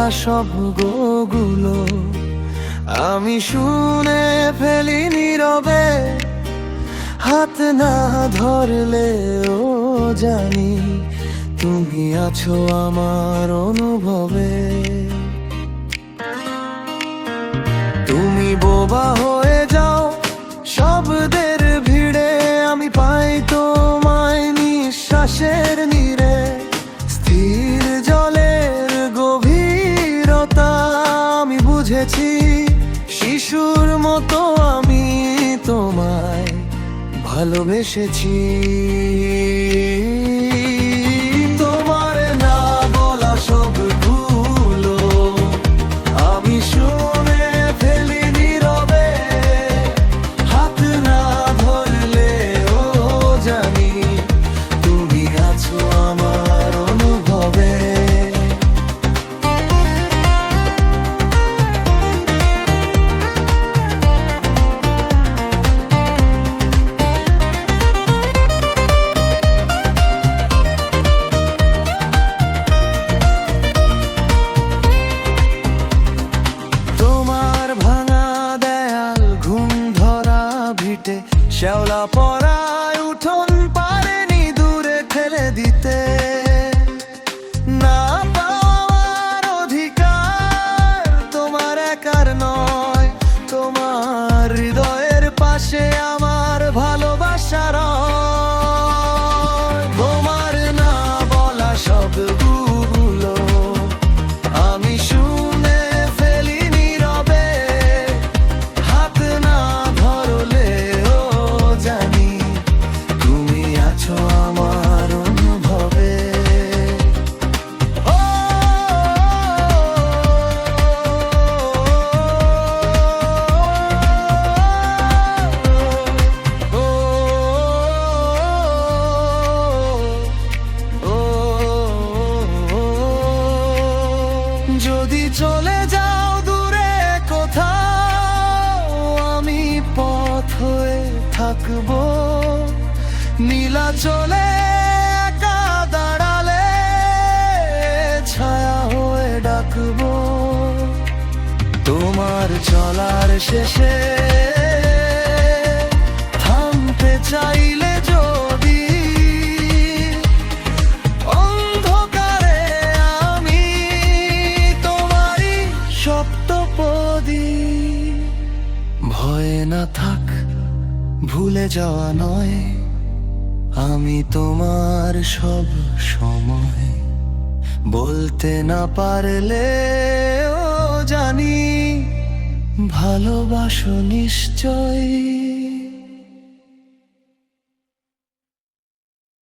বলা সবগুলো আমি শুনে ফেলি নীরবে, হাত না ধরলেও জানি তুমি আছো আমার অনুভবে। তুমি বোবা হয়ে শিশুর মতো আমি তোমায় ভালোবেসেছি। শ্যাওলা পরায় উঠোন পারেনি দূরে ঠেলে দিতে। না পাওয়ার অধিকার তোমার একার নয়। চলে যাও দূরে কোথাও। আমি পথ হয়ে থাকব। নীলা চলে, একা দাঁড়ালে ছায়া হয়ে ডাকবো। তোমার চলার শেষে থামতে চাইলে না থাক, ভুলে যাওয়া নয়, আমি তোমার সব সময়। বলতে না পারলে জানি, ভালোবাসো নিশ্চয়